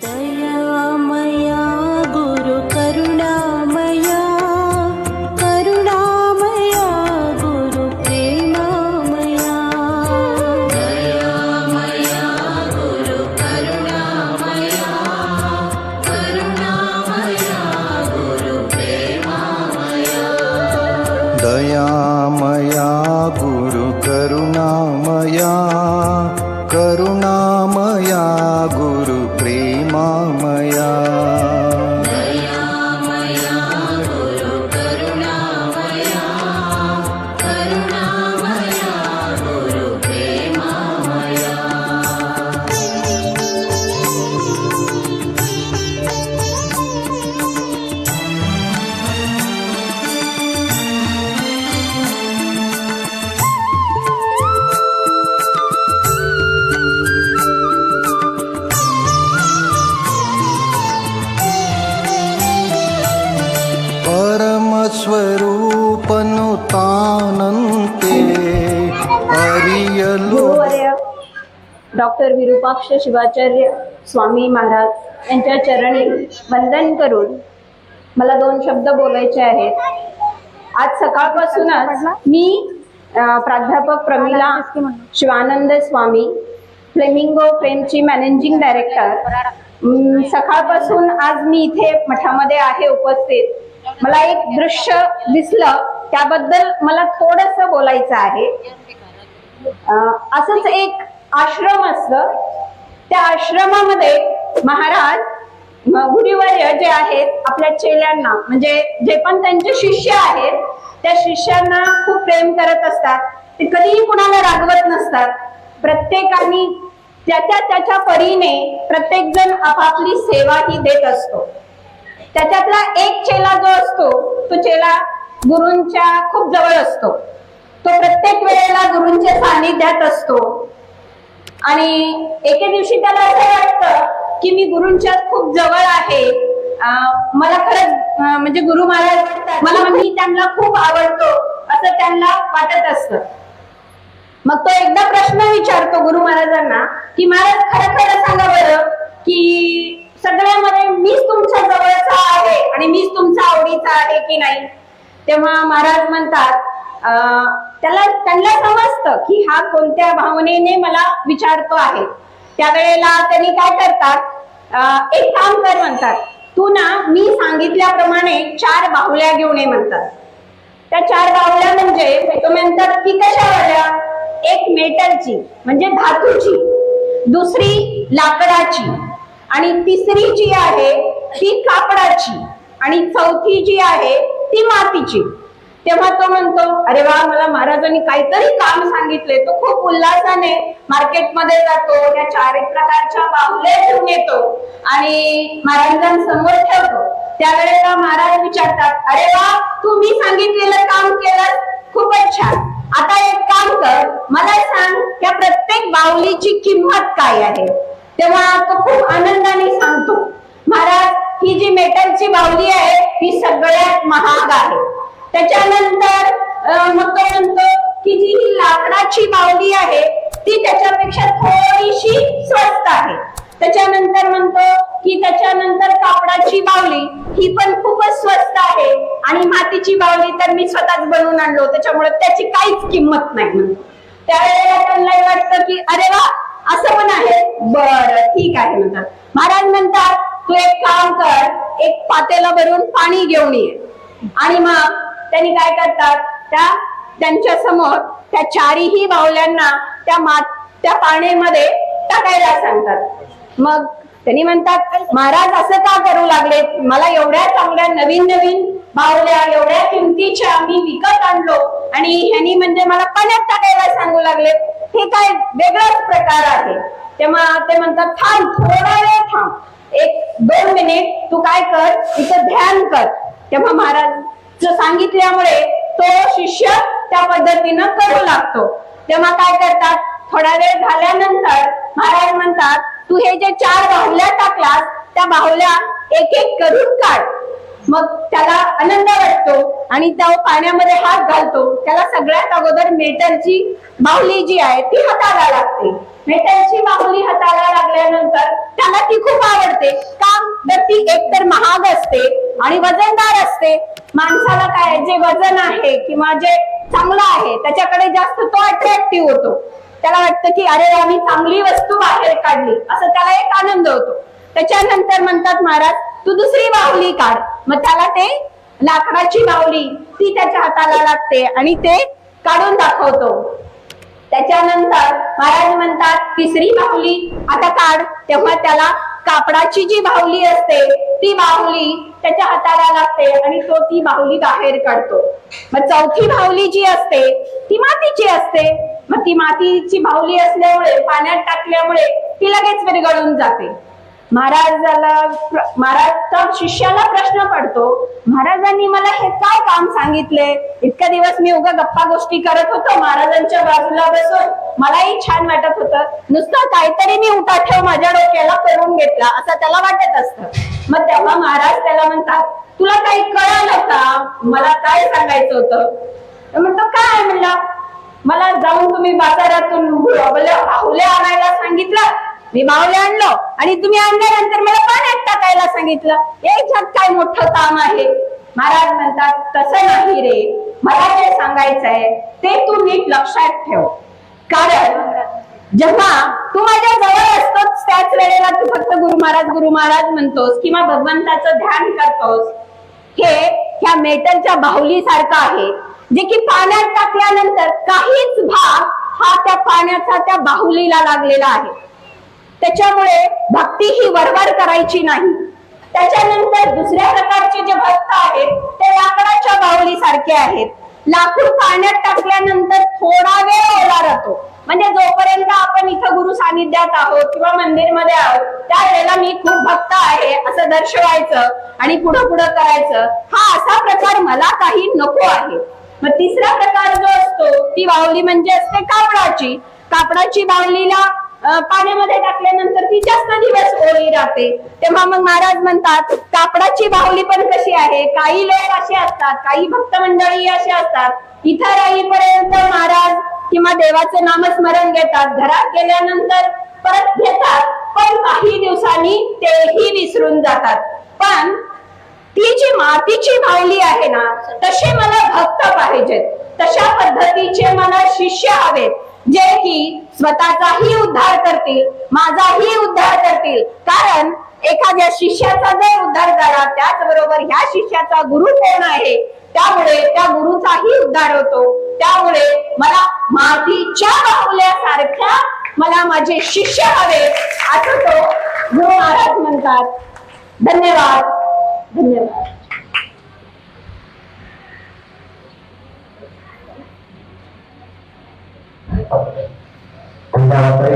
Daya. माया परमस्वरूपनुतानन्ते अरियलो डॉक्टर विरूपाक्ष शिवाचार्य स्वामी महाराज यांच्या चरणी वंदन करून मला दोन शब्द बोलायचे आहेत. आज सकाळपासूनच मी प्राध्यापक प्रमिला शिवानंद स्वामी फ्लेमिंगो फ्रेमची मॅनेजिंग डायरेक्टर सकाळपासून आज मी इथे मठामध्ये आहे उपस्थित. मला एक दृश्य दिसलं त्याबद्दल मला थोडस बोलायचं आहे. असंच एक आश्रम असत. त्या आश्रमामध्ये महाराज गुरुवर्य जे आहेत आपल्या चेल्यांना म्हणजे जे पण त्यांचे शिष्य आहेत त्या शिष्यांना खूप प्रेम करत असतात. ते कधीही कुणाला रागवत नसतात. प्रत्येकाने त्याच्या त्याच्या परीने प्रत्येक जण आपापली सेवा ही देत असतो. त्याच्यातला एक चेला जो असतो तो चेला गुरूंच्या खूप जवळ असतो. तो प्रत्येक वेळेला गुरूंच्या सानिध्यात असतो. आणि एके दिवशी त्याला असं वाटतं की मी गुरूंच्या खूप जवळ आहे. मला खरंच म्हणजे गुरु महाराज मला म्हणजे मी त्यांना खूप आवडतो असं त्यांना वाटत असतं. मग तो एकदा प्रश्न विचारतो गुरु महाराजांना की महाराज खरं खरं सांगा बरं की सगळ्यामध्ये मीच तुमच्या जवळचा आहे आणि मीच तुमचा आवडीचा आहे की नाही? तेव्हा महाराज म्हणतात त्याला त्यांना समजतं की हा कोणत्या भावनेने मला विचारतो आहे. त्यावेळेला त्यांनी काय करतात? एक काम कर म्हणतात. तू ना मी सांगितल्याप्रमाणे चार बाहुल्या घेऊन ये म्हणतात. त्या चार बाहुल्या म्हणजे तो म्हणतात की कशावाल्या एक मेटलची म्हणजे धातूची. दुसरी लाकडाची. आणि तिसरी जी आहे ती कापडाची. आणि चौथी जी आहे ती मातीची. तेव्हा तो म्हणतो अरे वा मला महाराजांनी काहीतरी काम सांगितले. तो खूप उल्हासाने मार्केटमध्ये जातो त्या चार एक प्रकारच्या बाहुल्या घेऊन येतो आणि महाराजांसमोर ठेवतो. त्यावेळेला महाराज विचारतात अरे वा तू मी सांगितलेलं काम केलं खूपच छान. आता एक काम कर मला सांग त्या प्रत्येक बाहुलीची किंमत काय आहे? तेव्हा तो खूप आनंदाने सांगतो महाराज ही जी मेटलची बाहुली आहे ही सगळ्यात महाग आहे. त्याच्यानंतर मग तो म्हणतो की जी ही लाकडाची बाहुली आहे ती त्याच्यापेक्षा थोडीशी स्वस्त आहे. त्याच्यानंतर म्हणतो की त्याच्यानंतर कापडाची बावली ही पण खूपच स्वस्त आहे आणि मातीची बावली तर मी स्वतःच बनवून आणलो त्याच्यामुळे त्याची काहीच किंमत नाही. म्हणतो त्यावेळेला त्यांना वाटतं की अरे वा असं पण आहे. बर ठीक आहे म्हणतात. महाराज म्हणतात तू एक काम कर एक पातेला भरून पाणी घेऊन ये. आणि मग त्यांनी काय करतात? त्या त्यांच्यासमोर त्या चारीही बावल्यांना त्या मात त्या पाण्यामध्ये टाकायला सांगतात. मग त्यांनी म्हणतात महाराज असं का करू लागले मला एवढ्या चांगल्या नवीन नवीन बावल्या एवढ्या किमतीच्या मी विकत आणलो आणि ह्यांनी म्हणजे मला पाण्यात टाकायला सांगू लागले हे काय वेगळाच प्रकार आहे. तेव्हा ते म्हणतात थांब थोडा वेळ थांब. एक दोन मिनिट तू काय कर? इथं ध्यान कर. तेव्हा महाराज सांगितल्यामुळे तो शिष्य त्या पद्धतीनं करू लागतो. तेव्हा काय करतात? थोडा वेळ झाल्यानंतर महाराज म्हणतात तू हे जे चार बाहुल्या टाकलास त्या बाहुल्या एक एक करून काढ. मग त्याला आनंद वाटतो आणि तो पाण्यामध्ये हात घालतो. त्याला सगळ्यात अगोदर मेटरची बाहुली जी आहे ती हाताला लागते. मेटरची बाहुली हाताला लागल्यानंतर त्याला ती खूप आवडते. का? तर ती एकतर महाग असते आणि वजनदार असते. माणसाला काय जे वजन आहे किंवा जे चांगलं आहे त्याच्याकडे जास्त तो अट्रॅक्टिव्ह होतो. त्याला वाटतं की अरे आम्ही चांगली वस्तू बाहेर काढली. असं त्याला एक आनंद होतो. त्याच्यानंतर म्हणतात महाराज तू दुसरी बाहुली काढ. मग त्याला ते लाकडाची बावली ती त्याच्या हाताला लागते आणि ते काढून दाखवतो. त्याच्यानंतर महाराज म्हणतात तिसरी बाहुली आता काढ. तेव्हा त्याला कापडाची जी बाहुली असते ती बाहुली त्याच्या हाताला लागते आणि तो ती बाहुली बाहेर काढतो. मग चौथी बाहुली जी असते ती मातीची असते. मग ती मातीची बाहुली असल्यामुळे पाण्यात टाकल्यामुळे ती लगेच विरघळून जाते. महाराजाला प्र- महाराजचा शिष्याला प्रश्न पडतो महाराजांनी मला हे काय काम सांगितले? इतक्या दिवस मी उगा गप्पा गोष्टी करत होतो महाराजांच्या बाजूला बसून. मलाही छान वाटत होतं. नुसतं काहीतरी मी उठा ठेव माझ्या डोक्याला करून घेतला असं त्याला वाटत असतं. मग तेव्हा महाराज त्याला म्हणतात तुला काही कळालं का? मला काय सांगायचं होतं? तर म्हणतो काय म्हणला? मला जाऊन तुम्ही बाजारातून आणायला मी बाहुले आणलो आणि तुम्ही आणल्यानंतर मला पाण्यात टाकायला सांगितलं. याच्यात काय मोठं काम आहे? महाराज म्हणतात तसं नाही रे. मला जे सांगायचं आहे ते तू नीट लक्षात ठेव. कारण जेव्हा तू माझ्या जवळ असतोच त्याच वेळेला तू फक्त गुरु महाराज गुरु महाराज म्हणतोस किंवा भगवंताचं ध्यान करतोस. हे ह्या मेटलच्या बाहुली सारखं आहे जे की पाण्यात टाकल्यानंतर काहीच भाग हा त्या पाण्याचा त्या बाहुलीला लागलेला आहे. त्याच्यामुळे भक्ती ही वरवर करायची नाही. त्याच्यानंतर दुसऱ्या प्रकारचे जे भक्त आहेत ते लाकडाच्या बाहुली सारखे आहेत. लाकूड पाण्यात टाकल्यानंतर थोडा वेळ ओला राहतो. म्हणजे जोपर्यंत आपण इथं गुरु सानिध्यात आहोत किंवा मंदिरमध्ये आहोत त्यावेळेला मी खूप भक्त आहे असं दर्शवायचं आणि पुढं पुढं करायचं. हा असा प्रकार मला काही नको आहे. मग तिसरा प्रकार जो असतो ती बाहुली म्हणजे असते कापडाची. कापडाची बाहुलीला पाण्यामध्ये टाकल्यानंतर ती जास्त दिवस ओळी राहते. तेव्हा मग महाराज म्हणतात कापडाची बाहुली पण कशी आहे? काही लोक असे असतात काही भक्त मंडळी असे असतात. इथं राहीपर्यंत महाराज किंवा देवाचं नामस्मरण घेतात. घरात गेल्यानंतर परत घेतात पण काही दिवसांनी तेही विसरून जातात. पण ती जी मातीची बाहुली आहे ना तसे मला भक्त पाहिजेत. तशा पद्धतीचे मला शिष्य हवेत. जे की स्वतःचाही उद्धार करतील माझाही उद्धार करतील. कारण एखाद्या शिष्याचा जर उद्धार झाला त्याचबरोबर ह्या शिष्याचा गुरु कोण आहे? त्यामुळे त्या गुरुचाही उद्धार होतो. त्यामुळे मला मातीच्या बाहुल्यासारख्या मला माझे शिष्य हवे असं तो गुरु महाराज म्हणतात. धन्यवाद. धन्यवाद. രണ്ടാമത്തെ